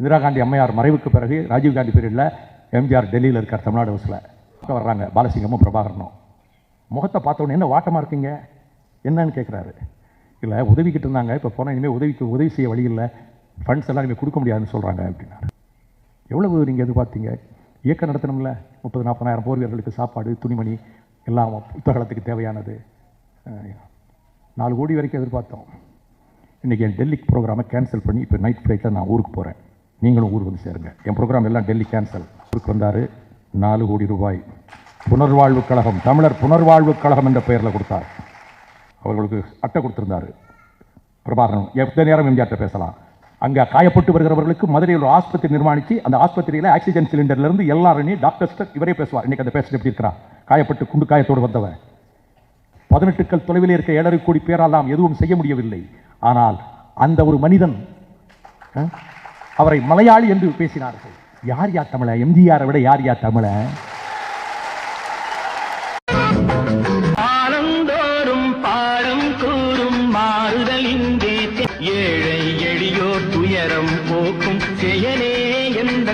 இந்திரா காந்தி அம்மையார் மறைவுக்கு பிறகு ராஜீவ் காந்தி பீரியடில் எம்ஜிஆர் டெல்லியில் இருக்கார் தமிழ்நாடு ஹவுஸில். வர்றாங்க பாலசிங்கமும் பிரபாகரனும். முகத்தை பார்த்தோன்னே என்ன வாட்டமாக இருக்கீங்க? என்னன்னு கேட்குறாரு இல்லை உதவிக்கிட்டு இருந்தாங்க. இப்போ போனால் இனிமேல் உதவிக்கு உதவி செய்ய வழி இல்லை. ஃபண்ட்ஸ் எல்லாம் இனிமேல் கொடுக்க முடியாதுன்னு சொல்கிறாங்க அப்படின்னாரு. எவ்வளவு நீங்கள் எதிர்பார்த்தீங்க? இயக்கம் நடத்தணும்ல. முப்பது நாற்பதாயிரம் போர் வீரர்களுக்கு சாப்பாடு துணிமணி எல்லாம் புத்தகத்துக்கு தேவையானது. நாலு கோடி வரைக்கும் எதிர்பார்த்தோம். இன்றைக்கி என் டெல்லிக்கு ப்ரோக்ராமை கேன்சல் பண்ணி இப்போ நைட் ஃப்ளைட்டில் நான் ஊருக்கு போகிறேன் நீங்களும் ஊருக்கு வந்து சேருங்க. என் ப்ரோக்ராம் எல்லாம் டெல்லி கேன்சல் ஊருக்கு வந்தார் நாலு கோடி ரூபாய். புனர்வாழ்வு கழகம் தமிழர் புனர்வாழ்வு கழகம் என்ற பெயரில் கொடுத்தார். அவர்களுக்கு அட்டை கொடுத்துருந்தார். பிரபாகரன் எத்தனை நேரம் எம்ஜிஆர்ட்ட பேசலாம்? அங்கே காயப்பட்டு வருகிறவர்களுக்கு மதுரையில் ஒரு ஆஸ்பத்திரி நிர்மாணித்து அந்த ஆஸ்பத்திரியில் ஆக்சிஜன் சிலிண்டர்லேருந்து எல்லாரும் டாக்டர்ஸ்ட்டு இவரே பேசுவார். இன்றைக்கி அந்த பேசிட்டு எப்படி இருக்கிறான்? காயப்பட்டு குண்டு காயத்தோடு வந்தவன். பதினெட்டுக்கள் தொலைவில் இருக்க ஏழரை கோடி பேரால் நாம் எதுவும் செய்ய முடியவில்லை. ஆனால் அந்த ஒரு மனிதன் அவரை மலையாளி என்று பேசினார்கள். யார் யார் தமிழ? எம்ஜிஆரை விட யார் யார் தமிழ? ஆனந்தோறும் பாடம் கூறும் மாறுதல் ஏழை எளியோர் துயரம் போக்கும் செயலே எந்த